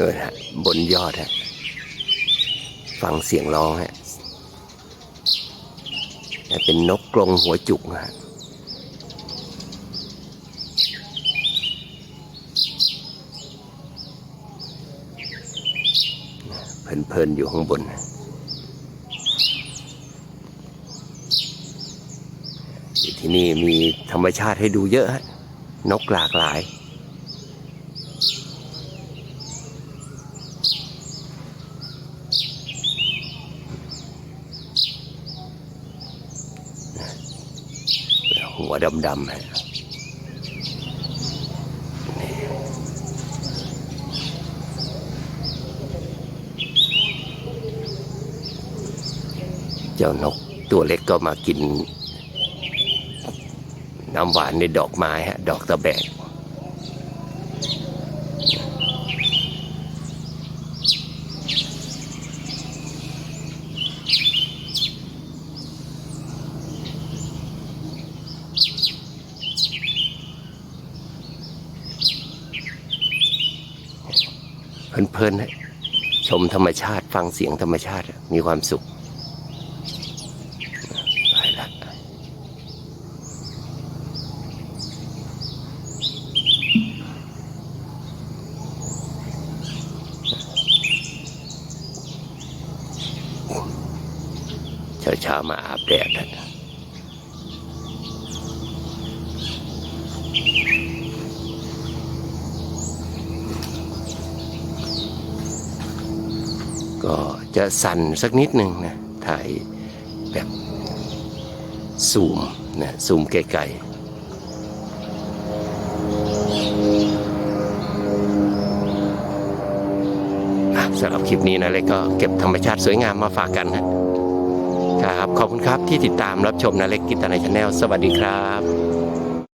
ด้วยฮะบนยอดฮะฟังเสียงร้องฮะเป็นนกกรงหัวจุกฮะเพลินๆอยู่ข้างบน ที่นี่มีธรรมชาติให้ดูเยอะฮะนกหลากหลาย หัวดำๆฮะเจ้านกตัวเล็กก็มากิน น้ำหวานในดอกไม้ฮะ ดอกตะแบก เพลินๆชมธรรมชาติฟังเสียงธรรมชาติมีความสุขไปละเช้าๆมาอาบแดดฮะ ก็จะสั่นสักนิดหนึ่งนะถ่ายแบบซูมนะซูมไกลๆสำหรับคลิปนี้นะเล็กก็เก็บธรรมชาติสวยงามมาฝากกันนะครับ ขอบคุณครับที่ติดตามรับชมนะเล็กกิตนาชาแนลสวัสดีครับ